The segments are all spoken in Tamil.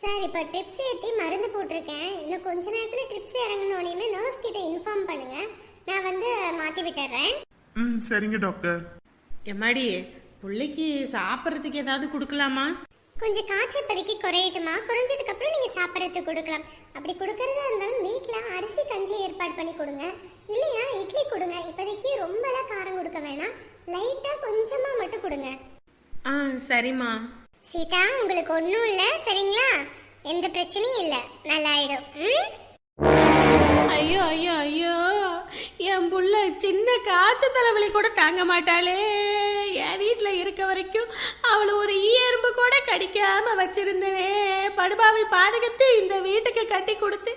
சார் இப்போ ட்ரிப்ஸ் ஏற்றி மருந்து போட்டிருக்கேன். இன்னும் கொஞ்ச நேரத்தில் ட்ரிப்ஸ் இறங்கினோடனே நர்ஸ் கிட்ட இன்ஃபார்ம் பண்ணுங்க. நான் வந்து மாற்றி விட்டுறேன். ம் சரிங்க டாக்டர் எம்மாடி பிள்ளைக்கு சாப்பிட்றதுக்கு ஏதாவது கொடுக்கலாமா? கொஞ்சம் காய்ச்சல் இப்போதைக்கு குறையட்டுமா? குறைஞ்சதுக்கு அப்புறம் நீங்கள் சாப்பிட்றதுக்கு கொடுக்கலாம். அப்படி கொடுக்கறதா இருந்தாலும் வீட்டில் அரிசி கஞ்சி ஏற்பாடு பண்ணி கொடுங்க. இல்லையா இட்லி கொடுங்க. இப்போதைக்கு ரொம்பலாம் காரம் கொடுக்க வேணாம். லைட்டாக கொஞ்சமாக மட்டும் கொடுங்க. ஆ சரிம்மா. சீதா உங்களுக்கு ஒன்றும் இல்லை சரிங்களா? எந்த பிரச்சனையும் இல்லை. நல்லாயிடும். ம்? ஐயோ ஐயோ ஐயோ. என் புள்ள சின்ன காய்ச்ச தலைவலி கூட தாங்க மாட்டாளே. என் வீட்டில் இருக்க வரைக்கும் அவளை ஒரு ஈயரும்பு கூட கடிக்காம வச்சிருந்தனே. படுபாவை பாதுகாத்து இந்த வீட்டுக்கு கட்டி கொடுத்து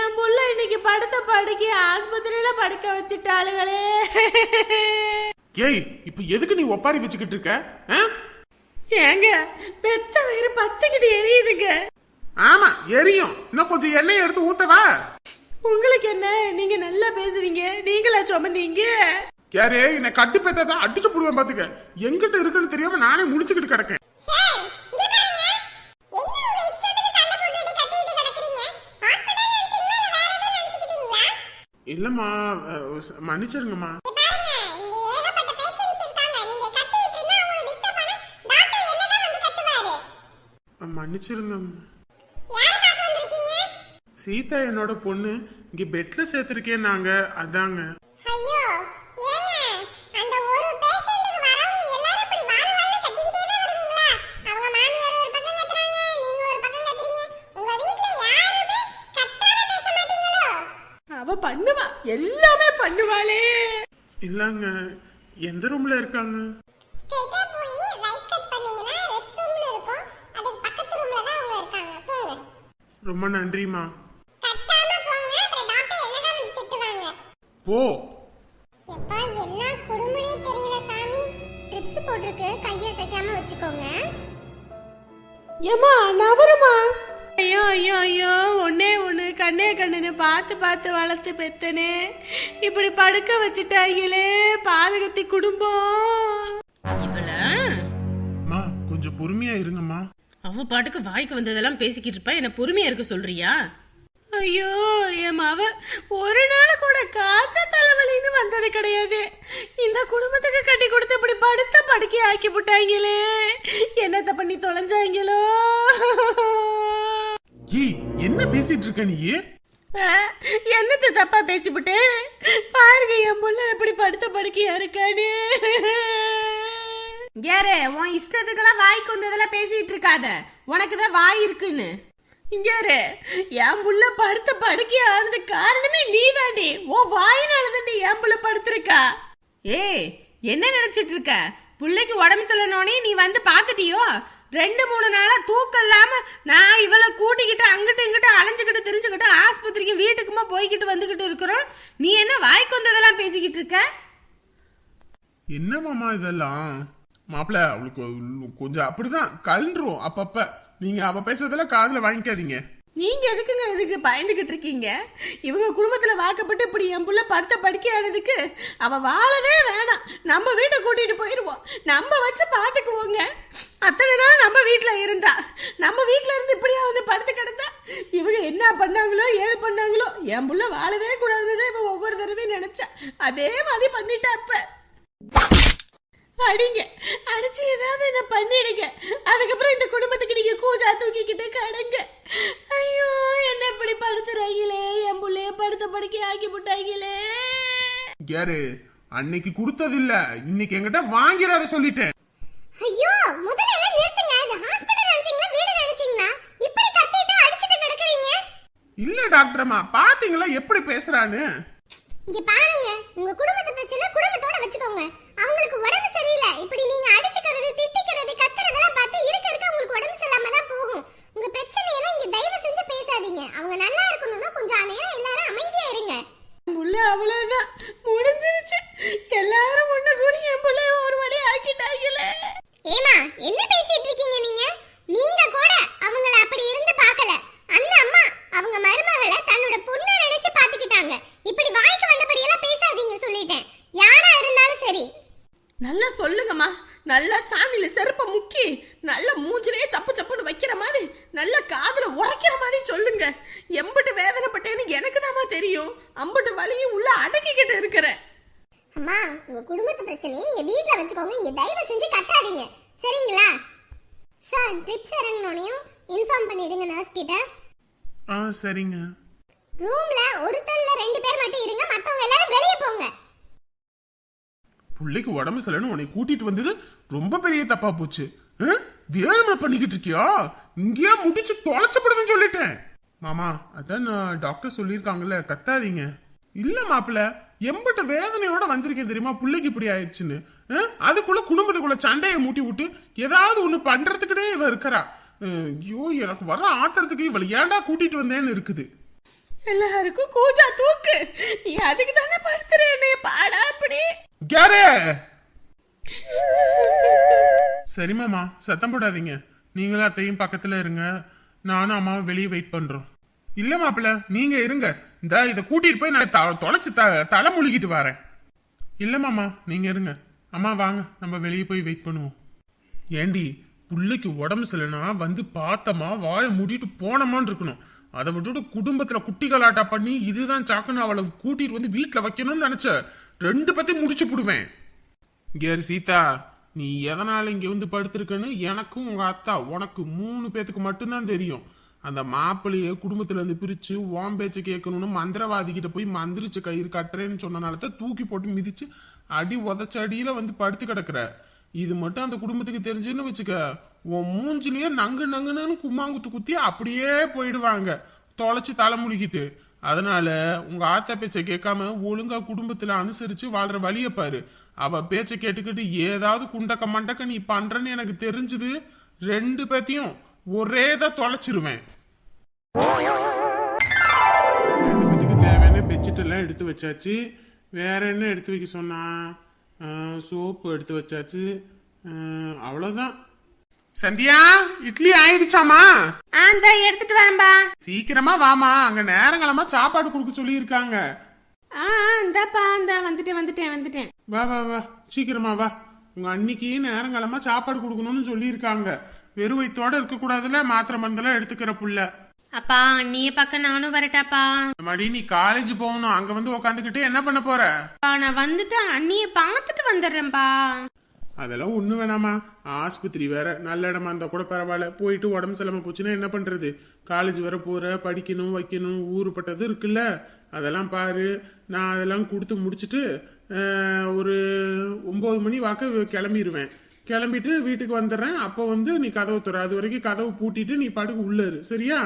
என் புள்ள இன்னைக்கு படுத்த படுக்கி ஆஸ்பத்திரியில படுக்க வச்சுட்டாளுகளே. ஏய் இப்போ எதுக்கு நீ ஒப்பாரி வச்சுக்கிட்டு இருக்க? ஆ? ஏங்க பெத்த வயிறு பத்துக்கிட்டு எரியுதுங்க. ஆமா எரியும். இன்னும் கொஞ்சம் எண்ணெய் எடுத்து ஊத்தவா உங்களுக்கு என்ன? நீங்க நல்லா பேசுறீங்க. நீங்களா சுமந்தீங்க? யாரே என்னை கட்டி பெத்தா அடிச்சு போடுவேன் பாத்துக்க. எங்கிட்ட இருக்குன்னு தெரியாம நானே முடிச்சுக்கிட்டு கிடக்கேன். சார் இங்க ஒரு பக்கம் கத்துறீங்க உங்க வீட்ல யாருமே கத்தாம பேச மாட்டீங்களோ? அவ பண்ணுவா. எல்லாமே பண்ணுவாளே. இல்லங்க. எந்த ரூம்ல இருக்காங்க? ரொம்ப திட்டுவாங்க. போ. எப்பா என்ன குடும்பமே தெரியல சாமி. ட்ரிப்ஸ் போட்டிருக்கு கையை வச்சுக்கோங்க. ஏமா நவருமா? ஐயோ ஐயோ ஐயோ ஒன்னே ஒண்ணு கண்ணே கண்ணுன்னு பார்த்து பார்த்து வளர்த்து பெத்தனே. இப்படி படுக்க வச்சுட்டாங்களே பாதகத்தி குடும்பம். இவள அம்மா கொஞ்சம் பொறுமையா இருங்கம்மா. அவ பாட்டுக்கு வாய்க்கு வந்ததெல்லாம் பேசிக்கிட்டு இருப்பா. என்ன பொறுமையா இருக்க சொல்றியா? ஐயோ என் மவ. ஒரு நாள் கூட காய்ச்ச தலைவலின்னு வந்தது கிடையாது. இந்த குடும்பத்துக்கு கட்டி கொடுத்து இப்படி படுத்த படுக்கை ஆக்கி விட்டாங்களே என்னத்த பண்ணி தொலைஞ்சாங்களோ ஏய் என்ன பேசிட்டு இருக்க நீ? என்னத்த தப்பா பேசிவிட்டேன் பாருங்க என் புள்ள எப்படி படுத்த படுக்கையா இருக்கானு கேரு உன் இஷ்டத்துக்கெல்லாம் வாய்க்கு வந்ததெல்லாம் பேசிட்டு இருக்காத. உனக்கு தான் வாய் இருக்குன்னு. இங்காரு என் புள்ள படுத்த படுக்கை ஆனது காரணமே நீ தாண்டி ஓ வாயினால தாண்டி என் புள்ள படுத்திருக்கா. ஏய் என்ன நினைச்சிட்டு இருக்க? புள்ளைக்கு உடம்பு சொல்லணும்னே நீ வந்து பாத்துட்டியோ ரெண்டு மூணு நாளா தூக்கம் இல்லாம நான் இவளை கூட்டிக்கிட்டு அங்கிட்டு இங்கிட்டு அலைஞ்சுக்கிட்டு தெரிஞ்சுக்கிட்டு ஆஸ்பத்திரிக்கு வீட்டுக்குமா போய்கிட்டு வந்துகிட்டு இருக்கிறோம். நீ என்ன வாய்க்கு வந்ததெல்லாம் பேசிக்கிட்டு இருக்க? என்ன மாமா இதெல்லாம்? மாப்பிள அவளுக்கு கொஞ்சம் அப்படிதான் கலண்டுரும் அப்பப்ப. நீங்க அவ பேசுறதெல்லாம் காதுல வாங்கிக்காதீங்க. நீங்க எதுக்குங்க இதுக்கு பயந்துகிட்டு இருக்கீங்க? இவங்க குடும்பத்துல வாக்கப்பட்டு இப்படி என் புள்ள படுத்த படுக்கையானதுக்கு அவ வாழவே வேணாம். நம்ம வீட்டை கூட்டிட்டு போயிருவோம். நம்ம வச்சு பாத்துக்குவோங்க. அத்தனை நாள் நம்ம வீட்டுல இருந்தா. நம்ம வீட்டுல இருந்து இப்படியா வந்து படுத்து கிடந்தா? இவங்க என்ன பண்ணாங்களோ ஏது பண்ணாங்களோ என் புள்ள வாழவே கூடாதுன்னு இவ ஒவ்வொரு தடவையும் நினைச்சா. அதே மாதிரி பண்ணிட்டா இப்ப. அடிங்க. அடிச்சு ஏதாவது என்ன பண்ணிடுங்க. அதுக்கப்புறம் இந்த குடும்பத்துக்கு நீங்க கூஜா தூக்கிக்கிட்டு கடங்க. ஐயோ என்ன இப்படி படுத்துறாங்களே? என் புள்ளைய படுத்த படுக்கை ஆக்கி விட்டாங்களே? யாரு? அன்னைக்கு கொடுத்தது இல்ல இன்னைக்கு என்கிட்ட வாங்கிறாத சொல்லிட்டேன். ஐயோ முதல்ல எல்லாம் நிறுத்துங்க. இது ஹாஸ்பிடல் நினைச்சீங்களா? வீடு நினைச்சீங்களா? இப்படி கத்திட்டு அடிச்சிட்டு கிடக்குறீங்க. இல்ல டாக்டர்மா பாத்தீங்களா எப்படி பேசுறான்னு? இங்க பாருங்க. உங்க குடும்பத்து பிரச்சனை குடும்பத்தோட வச்சுக்கோங்க. நல்லா சொல்லுங்கம்மா. நல்லா சாணியில செருப்ப முக்கி நல்ல மூஞ்சிலே சப்பு சப்புன்னு வைக்கிற மாதிரி நல்ல காதுல உரைக்கிற மாதிரி சொல்லுங்க. எம்பிட்டு வேதனைப்பட்டேன்னு எனக்கு தாமா தெரியும். அம்பிட்டு வலியும் உள்ள அடக்கிக்கிட்டு இருக்கிறேன். அம்மா உங்க குடும்பத்து பிரச்சனையை நீங்க வீட்டுல வச்சுக்கோங்க. இங்க தயவு செஞ்சு கட்டாதீங்க சரிங்களா? சார் ட்ரிப்ஸ் இறங்கினோனையும் இன்ஃபார்ம் பண்ணிடுங்க நர்ஸ் ஆ சரிங்க. ரூம்ல ஒருத்தன்ல ரெண்டு பேர் மட்டும் இருங்க. மத்தவங்க எல்லாரும் வெளியே போங்க. பிள்ளைக்கு உடம்பு சரியில்லைன்னு உன்னை கூட்டிட்டு வந்தது ரொம்ப பெரிய தப்பா போச்சு. ஆ? பண்ணிக்கிட்டு இருக்கியா? இங்கேயே முடிச்சு தொலைச்சப்படுவேன்னு சொல்லிட்டேன். மாமா அதான் நான் டாக்டர் சொல்லியிருக்காங்கல்ல கத்தாதீங்க. இல்ல மாப்பிள்ள எம்பிட்ட வேதனையோட வந்திருக்கேன் தெரியுமா? பிள்ளைக்கு இப்படி ஆயிடுச்சுன்னு. அதுக்குள்ள குடும்பத்துக்குள்ள சண்டையை மூட்டி விட்டு ஏதாவது ஒண்ணு பண்றதுக்குனே இவ இருக்கிறா. ஐயோ எனக்கு வர ஆத்திரத்துக்கு இவளை ஏன்டா கூட்டிட்டு வந்தேன்னு இருக்குது. எல்லாருக்கும் கூஜா தூக்கு. நீ அதுக்கு தானே படுத்துறேன்னு பாடா அப்படி. கேரு சரி மாமா. சத்தம் போடாதீங்க. நீங்களும் அத்தையும் பக்கத்துல இருங்க. நானும் அம்மாவும் வெளியே வெயிட் பண்றோம். இல்ல மாப்பிள்ள. நீங்க இருங்க. இந்த இதை கூட்டிட்டு போய் நான் தொலைச்சு த தலை முழுகிட்டு வரேன். இல்ல மாமா. நீங்க இருங்க. அம்மா வாங்க. நம்ம வெளியே போய் வெயிட் பண்ணுவோம். ஏண்டி பிள்ளைக்கு உடம்பு சரியில்லைனா வந்து பார்த்தமா வாயை மூடிட்டு போனோமான்னு இருக்கணும். அதை விட்டுட்டு குடும்பத்துல குட்டி கலாட்டா பண்ணி இதுதான் சாக்குன்னு அவளை கூட்டிட்டு வந்து வீட்டுல வைக்கணும்னு நினைச்ச. ரெண்டு பத்தி முடிச்சு போடுவேன். கேர் சீதா. நீ எதனால இங்க வந்து படுத்திருக்கன்னு எனக்கும் உங்க அத்தா உனக்கு மூணு பேத்துக்கு மட்டும்தான் தெரியும். அந்த மாப்பிள்ளைய குடும்பத்துல இருந்து பிரிச்சு ஓம் பேச்சு கேட்கணும்னு மந்திரவாதி கிட்ட போய் மந்திரிச்சு கயிறு கட்டுறேன்னு சொன்னனால தான் தூக்கி போட்டு மிதிச்சு அடி உதச்ச அடியில வந்து படுத்து கிடக்குற. இது மட்டும் அந்த குடும்பத்துக்கு தெரிஞ்சுன்னு வச்சுக்க உன் மூஞ்சிலேயே நங்கு நங்குன்னு கும்மாங்குத்து குத்தி அப்படியே போயிடுவாங்க. தொலைச்சு தலை முழுகிட்டு. அதனால உங்க ஆத்தா பேச்சை கேட்காம ஒழுங்கா குடும்பத்துல அனுசரிச்சு வாழ்ற வழிய பாரு. அவ பேச்சை கேட்டுக்கிட்டு ஏதாவது குண்டக்க மண்டக்க நீ பண்றன்னு எனக்கு தெரிஞ்சது. ரெண்டு பேத்தையும் ஒரே தான் தொலைச்சிருவேன். ரெண்டு பேத்துக்கு தேவையான பெட்ஷீட் எல்லாம் எடுத்து வச்சாச்சு. வேற என்ன எடுத்து வைக்க சொன்னா? சோப்பு எடுத்து வச்சாச்சு. அவ்வளோதான் சந்தியா இட்லி ஆயிடுச்சாமா ஆ இந்த எடுத்துட்டு வரேன்பா. சீக்கிரமா வாமா அங்க நேரங்களமா சாப்பாடு கொடுக்க சொல்லி இருக்காங்க ஆ இந்தாப்பா இந்த வந்துட்டேன் வந்துட்டேன் வந்துட்டேன். வா வா வா. சீக்கிரமா வா. உங்க அன்னைக்கு நேரங்களமா சாப்பாடு கொடுக்கணும்னு சொல்லி இருக்காங்க வெறும் வயித்தோட இருக்க கூடாதுல மாத்திரை மருந்தெல்லாம் எடுத்துக்கிற புள்ள. அப்பா அண்ணிய பக்கம் நானும் வரட்டாப்பா. மடி நீ காலேஜ் போகணும். அங்க வந்து உக்காந்துக்கிட்டு என்ன பண்ண போற? நான் வந்துட்டு அண்ணிய பார்த்துட்டு வந்துடுறேன்ப்பா அதெல்லாம் ஒண்ணு வேணாமா. ஆஸ்பத்திரி வேற நல்ல இடமா இருந்தா கூட பரவாயில்ல. போயிட்டு உடம்பு சரியில்லாம போச்சுன்னா என்ன பண்றது? காலேஜ் வேற போற படிக்கணும் வைக்கணும் ஊருப்பட்டது இருக்குல்ல. அதெல்லாம் பாரு. நான் அதெல்லாம் கொடுத்து முடிச்சிட்டு ஒரு ஒன்பது மணி வாக்க கிளம்பிடுவேன் கிளம்பிட்டு வீட்டுக்கு வந்துடுறேன். அப்போ வந்து நீ கதவு துற. அது வரைக்கும் கதவு பூட்டிட்டு நீ பாட்டுக்கு உள்ள இரு. சரியா?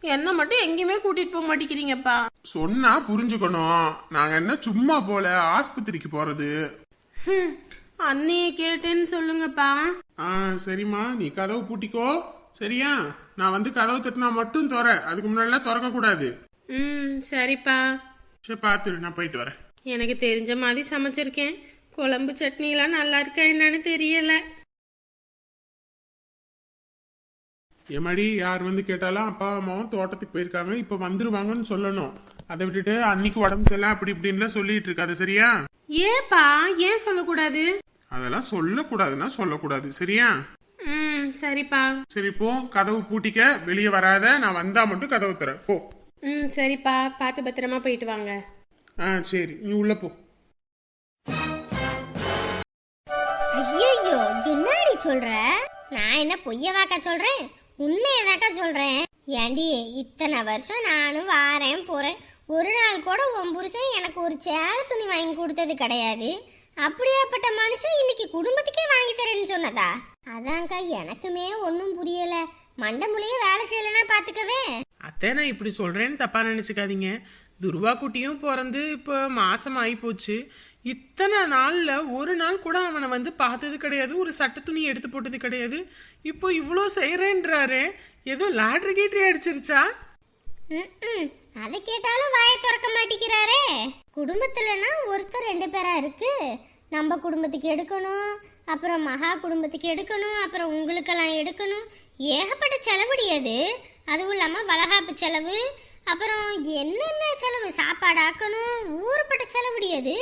என்ன மட்டும் எங்கேயுமே கூட்டிட்டு போக மாட்டேங்கிறீங்கப்பா. சொன்னா புரிஞ்சுக்கணும். நாங்க என்ன சும்மா போல ஆஸ்பத்திரிக்கு போறது? அண்ணிய கேட்டேன்னு சொல்லுங்கப்பா. ஆ சரிம்மா. நீ கதவு பூட்டிக்கோ. சரியா? நான் வந்து கதவு தட்டினா மட்டும் துற. அதுக்கு முன்னாடிலாம் திறக்க கூடாது. ம் சரிப்பா. சரி பார்த்துரு நான் போயிட்டு வரேன். எனக்கு தெரிஞ்ச மாதிரி சமைச்சிருக்கேன். குழம்பு சட்னிலாம் நல்லா இருக்கா என்னன்னு தெரியல. எமடி யார் வந்து கேட்டாலும் அப்பா அம்மாவும் தோட்டத்துக்கு போயிருக்காங்க. இப்ப வந்துருவாங்கன்னு சொல்லணும். அதை விட்டுட்டு அன்னைக்கு உடம்பு சரியில்லை அப்படி இப்படின்லாம் சொல்லிட்டு இருக்காது சரியா? ஏப்பா ஏன் சொல்லக்கூடாது? அதெல்லாம் சொல்லக்கூடாதுன்னா சொல்லக்கூடாது சரியா? ம் சரிப்பா. சரி போ. கதவு பூட்டிக்க வெளியே வராத. நான் வந்தா மட்டும் கதவு தர போ. ம் சரிப்பா. பார்த்து பத்திரமா போயிட்டு வாங்க. ஆ சரி. நீ உள்ள போ. ஐயோ என்னடி சொல்ற? நான் என்ன பொய்யவாக்கா சொல்றேன்? உண்மையதாக்கா சொல்றேன். ஏண்டி இத்தனை வருஷம் நானும் வாரேன் போறேன். ஒரு நாள் கூட உன் புருஷன் எனக்கு ஒரு சேல துணி வாங்கி கொடுத்தது கிடையாது. அப்படியாப்பட்ட மனுஷன் இன்னைக்கு குடும்பத்துக்கே வாங்கி தரேன்னு சொன்னதா? அதான்க்கா எனக்குமே ஒன்றும் புரியல. மண்டமுலையே வேலை செய்யலைன்னா பார்த்துக்கவே அத்தை நான் இப்படி சொல்கிறேன்னு தப்பாக நினச்சிக்காதீங்க. துருவா குட்டியும் பிறந்து இப்போ மாசம் ஆகி போச்சு. இத்தனை நாளில் ஒரு நாள் கூட அவனை வந்து பார்த்தது கிடையாது. ஒரு சட்ட துணி எடுத்து போட்டது கிடையாது. இப்போ இவ்வளோ செய்கிறேன்றாரு ஏதோ லாட்ரி கீட்ரி அடிச்சிருச்சா? அதை கேட்டாலும் வாயை திறக்க மாட்டேங்கிறாரே. குடும்பத்துலனா ஒருத்தர் ரெண்டு பேரா இருக்கு. நம்ம குடும்பத்துக்கு எடுக்கணும் அப்புறம் மகா குடும்பத்துக்கு எடுக்கணும் அப்புறம் உங்களுக்கெல்லாம் எடுக்கணும். ஏகப்பட்ட செலவுடி அது. அதுவும் இல்லாமல் வளகாப்பு செலவு அப்புறம் என்னென்ன செலவு? சாப்பாடு ஆக்கணும். ஊருப்பட்ட செலவுடி அது.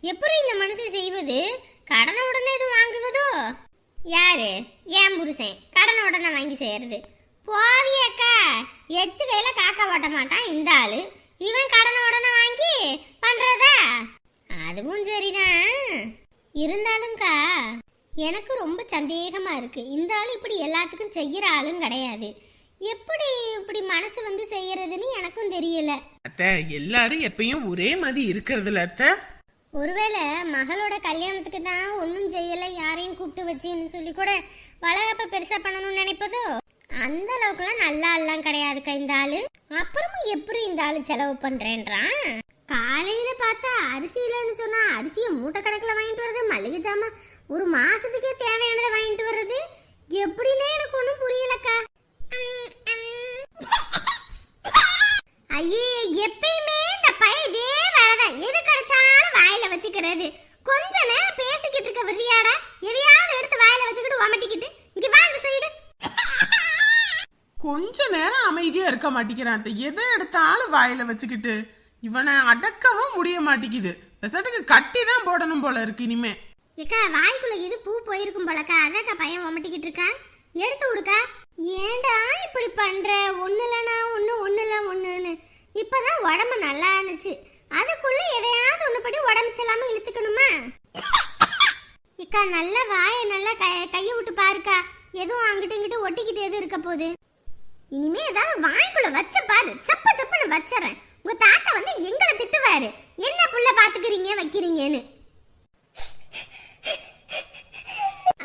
எப்படி இந்த மனுஷன் செய்வது? கடனை உடனே எதுவும் வாங்குவதோ? யாரு? ஏன் புருஷன். கடனை உடனே வாங்கி செய்யறது. போவி அக்கா. எச்சு கையில காக்கா ஓட்ட மாட்டான் இந்த ஆளு. இவன் கடனை உடனே வாங்கி பண்றதா? அதுவும் சரிதான். இருந்தாலும்க்கா எனக்கு ரொம்ப சந்தேகமா இருக்கு. இந்த ஆள் இப்படி எல்லாத்துக்கும் செய்யற ஆளும் கிடையாது. எப்படி இப்படி மனசு வந்து செய்யறதுன்னு எனக்கும் தெரியல. அத்தை எல்லாரும் எப்பயும் ஒரே மாதிரி இருக்கிறதுல அத்தை. ஒருவேளை மகளோட கல்யாணத்துக்கு தான் ஒன்றும் செய்யல யாரையும் கூப்பிட்டு வச்சுன்னு சொல்லி கூட வளகப்ப பெருசா பண்ணணும்னு நினைப்பதோ? அந்த அளவுக்குலாம் நல்லா எல்லாம் கிடையாதுக்கா இந்த ஆளு. அப்புறமும் எப்படி இந்த ஆளு செலவு பண்றேன்றான்? காலையில பார்த்தா அரிசி இல்லைன்னு சொன்னா அரிசியை மூட்டை கணக்குல வாங்கிட்டு வர்றது மளிகை ஜாமான் ஒரு மாசத்துக்கே தேவையானதை வாங்கிட்டு வர்றது? எப்படின்னே எனக்கு ஒன்றும் புரியலக்கா. ஐயே எப்பயுமே இந்த பையன் இதே வேலைதான். எது கிடைச்சாலும் வாயில வச்சுக்கிறது. கொஞ்ச நேரம் பேசிக்கிட்டு இருக்க விரியாடா எதையா எடுத்து வாயில வச்சுக்கிட்டு உமட்டிக்கிட்டு இங்க வா இந்த சைடு கொஞ்ச நேரம் அமைதியா இருக்க மாட்டேங்கிறான் அத்தை. எதை எடுத்தாலும் வாயில வச்சுக்கிட்டு இவனை அடக்கவும் முடிய மாட்டேங்குது. பெசட்டுக்கு கட்டி தான் போடணும் போல இருக்கு இனிமே. ஏக்கா வாய்க்குள்ள இது பூ போயிருக்கும் போலக்கா. அதாக்கா பையன் உமட்டிக்கிட்டு இருக்கான். எடுத்து விடுக்கா ஏண்டா இப்படி பண்ற? ஒண்ணு இல்லைனா ஒண்ணு ஒண்ணு இல்ல ஒண்ணுன்னு. இப்பதான் உடம்பு நல்லா இருந்துச்சு. அதுக்குள்ள எதையாவது ஒண்ணு படி உடம்பு செல்லாம இழுத்துக்கணுமா? இக்கா நல்ல வாயை நல்லா கை கையை விட்டு பாருக்கா. எதுவும் அங்கிட்டு இங்கிட்டு ஒட்டிக்கிட்டு எதுவும் இருக்க போகுது? இனிமே ஏதாவது வாய்க்குள்ள வச்ச பாரு. சப்ப சப்பன்னு வச்சறேன் உங்க தாத்தா வந்து எங்களை திட்டுவாரு. என்ன புள்ள பாத்துக்கிறீங்க வைக்கிறீங்கன்னு.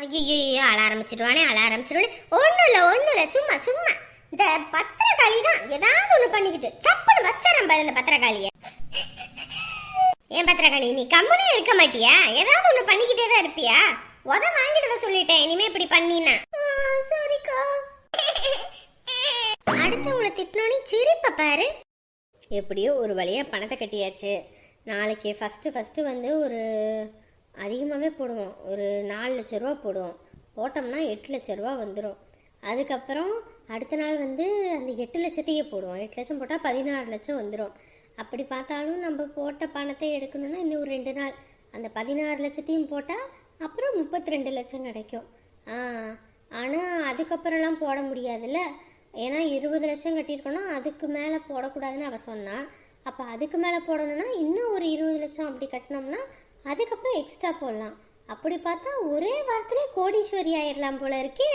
ஐயோ அழ ஆரம்பிச்சிடுவானே அழ ஆரம்பிச்சிடுவானே. ஒன்றும் இல்லை ஒன்றும் இல்லை சும்மா சும்மா. இந்த பத்திரக்காளி தான் ஏதாவது ஒன்று பண்ணிக்கிட்டு சப்புன்னு வச்சிடறேன் பாரு இந்த பத்திரக்காளியை. ஏன் பத்திரக்காளி நீ கம்முனே இருக்க மாட்டியா? ஏதாவது ஒன்று பண்ணிக்கிட்டே தான் இருப்பியா? உத வாங்கிட்டு சொல்லிட்டேன் இனிமே இப்படி பண்ணினா. அடுத்தவங்களை திட்டினோன்னே சிரிப்ப பாரு. எப்படியோ ஒரு வழியாக பணத்தை கட்டியாச்சு. நாளைக்கு ஃபஸ்ட்டு ஃபஸ்ட்டு வந்து ஒரு அதிகமாகவே போடுவோம். ஒரு நாலு லட்ச ரூபா போடுவோம். போட்டோம்னா எட்டு லட்ச ரூபா வந்துடும் அதுக்கப்புறம் அடுத்த நாள் வந்து அந்த எட்டு லட்சத்தையே போடுவோம். எட்டு லட்சம் போட்டால் பதினாறு லட்சம் வந்துடும் அப்படி பார்த்தாலும் நம்ம போட்ட பணத்தை எடுக்கணும்னா இன்னும் ஒரு ரெண்டு நாள். அந்த பதினாறு லட்சத்தையும் போட்டால் அப்புறம் முப்பத்தி ரெண்டு லட்சம் கிடைக்கும். ஆனால் அதுக்கப்புறம்லாம் போட முடியாதுல்ல. ஏன்னா இருபது லட்சம் கட்டியிருக்கோன்னா அதுக்கு மேலே போடக்கூடாதுன்னு அவ சொன்னா. அப்போ அதுக்கு மேலே போடணும்னா இன்னும் ஒரு இருபது லட்சம் அப்படி கட்டினோம்னா அதுக்கப்புறம் எக்ஸ்ட்ரா போடலாம். அப்படி பார்த்தா ஒரே வாரத்திலே கோடீஸ்வரி ஆயிடலாம் போல இருக்கே.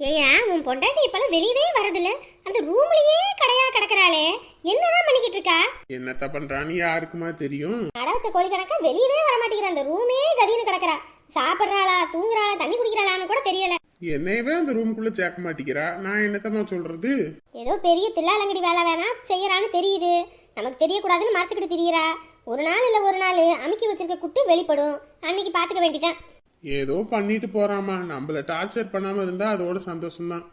ஏயா உன் பொண்டாட்டி இப்பெல்லாம் வெளியவே வரதில்ல. அந்த ரூம்லயே கடையா கிடக்குறாளே. என்னதான் பண்ணிக்கிட்டு இருக்கா? என்னத்த பண்றான்னு யாருக்குமா தெரியும்? கடை வச்ச கோழி கணக்கா வெளியவே வர மாட்டேங்கிற அந்த ரூமே கதின்னு கிடக்குறா. சாப்பிடுறாளா தூங்குறாளா தண்ணி குடிக்கிறாளான்னு கூட தெரியல. என்னையவே அந்த ரூம்குள்ள சேர்க்க மாட்டேங்கிறா. நான் என்னத்தம்மா சொல்றது? ஏதோ பெரிய தில்லாலங்கடி வேலை வேணா செய்யறான்னு தெரியுது. நமக்கு தெரியக்கூடாதுன்னு மறைச்சிக்கிட்டு திரியறா. ஒரு நாள் இல்ல ஒரு நாள் அமுக்கி வச்சிருக்க குட்டு வெளிப்படும். அன்னைக்கு பாத்துக்க வேண்டியதான் ஏதோ பண்ணிட்டு போறாமா நம்மள டார்ச்சர் பண்ணாம இருந்தா அதோட சந்தோஷம்தான்.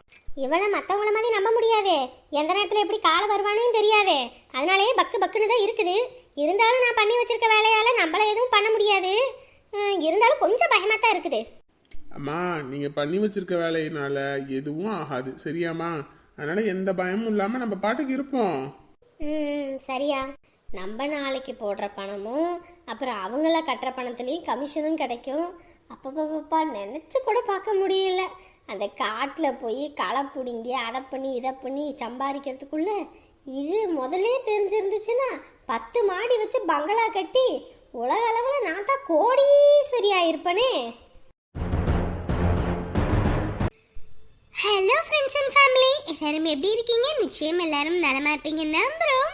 இவளை மத்தவங்கள மாதிரி நம்ப முடியாதே. எந்த நேரத்துல எப்படி கால வருவானே தெரியாதே. அதனாலயே பக்கு பக்குன்னு தான் இருக்குது. இருந்தாலும் நான் பண்ணி வச்சிருக்க வேலையால நம்மள எதுவும் பண்ண முடியாது. இருந்தாலும் கொஞ்சம் பயமா தான் இருக்குது. அம்மா நீங்க பண்ணி வச்சிருக்க வேலையினால எதுவும் ஆகாது. சரியாம்மா? அதனால எந்த பயமும் இல்லாம நம்ம பாட்டுக்கு இருப்போம். ம் சரியா. நம்ம நாளைக்கு போடுற பணமும் அப்புறம் அவங்கள கட்டுற பணத்துலேயும் கமிஷனும் கிடைக்கும். அப்பப்பப்பா நினச்சி கூட பார்க்க முடியல. அந்த காட்டில் போய் களை பிடுங்கி அதை பண்ணி இதை பண்ணி சம்பாதிக்கிறதுக்குள்ள இது முதல்ல தெரிஞ்சிருந்துச்சுன்னா பத்து மாடி வச்சு பங்களா கட்டி உலக அளவில் நான் தான் கோடீஸ்வரி ஆயிருப்பனே ஹலோ ஃப்ரெண்ட்ஸ் அண்ட் ஃபேமிலி எல்லாரும் எப்படி இருக்கீங்க? நிச்சயம் எல்லாரும் நலமா இருப்பீங்க நம்புறோம்.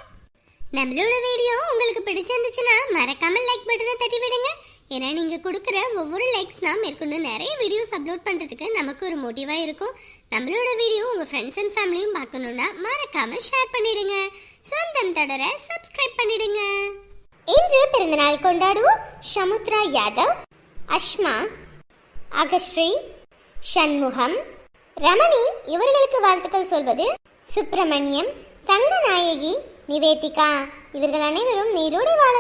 நம்மளோட வீடியோ உங்களுக்கு பிடிச்சிருந்துச்சுன்னா மறக்காம லைக் பட்டனை தட்டி விடுங்க. ஏன்னா நீங்கள் கொடுக்குற ஒவ்வொரு லைக்ஸ் தான் மேற்கொண்டு நிறைய வீடியோஸ் அப்லோட் பண்ணுறதுக்கு நமக்கு ஒரு மோட்டிவாக இருக்கும். நம்மளோட வீடியோ உங்கள் ஃப்ரெண்ட்ஸ் அண்ட் ஃபேமிலியும் பார்க்கணுன்னா மறக்காம ஷேர் பண்ணிடுங்க. சொந்தம் தொடர சப்ஸ்கிரைப் பண்ணிடுங்க. இன்று பிறந்தநாள் கொண்டாடுவோம். சமுத்ரா யாதவ் அஷ்மா அகஸ்ரீ சண்முகம் ரமணி இவர்களுக்கு வாழ்த்துக்கள் சொல்வது சுப்பிரமணியம் தங்கநாயகி நிவேதிகா. இவர்கள் அனைவரும் நீரோடை வாழ